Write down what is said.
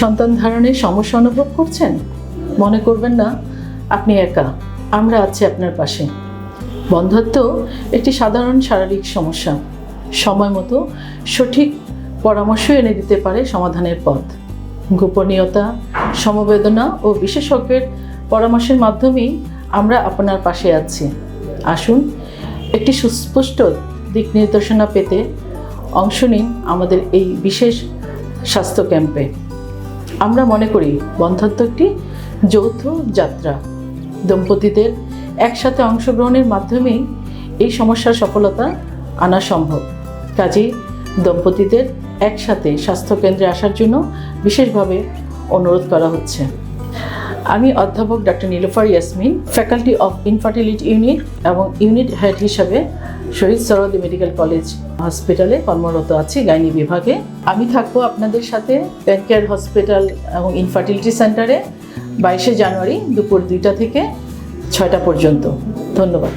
সন্তান ধারণের সমস্যা অনুভব করছেন? মনে করবেন না, আপনি একা। আমরা আছি আপনার পাশে। বন্ধত্ব একটি সাধারণ শারীরিক সমস্যা। সময় মতো সঠিক পরামর্শ এনে দিতে পারে সমাধানের পথ। গোপনীয়তা, সমবেদনা ও বিশেষজ্ঞের পরামর্শের মাধ্যমেই আমরা আপনার পাশে আছি। আসুন, একটি সুস্পষ্ট দিক নির্দেশনা পেতে অংশ নিন আমাদের এই বিশেষ স্বাস্থ্য ক্যাম্পে। আমরা মনে করি বন্ধাত্ম একটি যৌথ যাত্রা। দম্পতিদের একসাথে অংশগ্রহণের মাধ্যমেই এই সমস্যার সফলতা আনা সম্ভব। কাজেই দম্পতিদের একসাথে স্বাস্থ্যকেন্দ্রে আসার জন্য বিশেষভাবে অনুরোধ করা হচ্ছে। আমি অধ্যাপক doctor Nilufar Yasmin faculty of infertility unit এবং ইউনিট হেড হিসাবে শহীদ সরদি মেডিকেল কলেজ হসপিটালে কর্মরত আছি, গাইনি বিভাগে। আমি থাকব আপনাদের সাথে প্যানকেয়ার হসপিটাল এবং ইনফার্টিলিটি সেন্টারে বাইশে জানুয়ারি দুপুর দুইটা থেকে ছয়টা পর্যন্ত। ধন্যবাদ।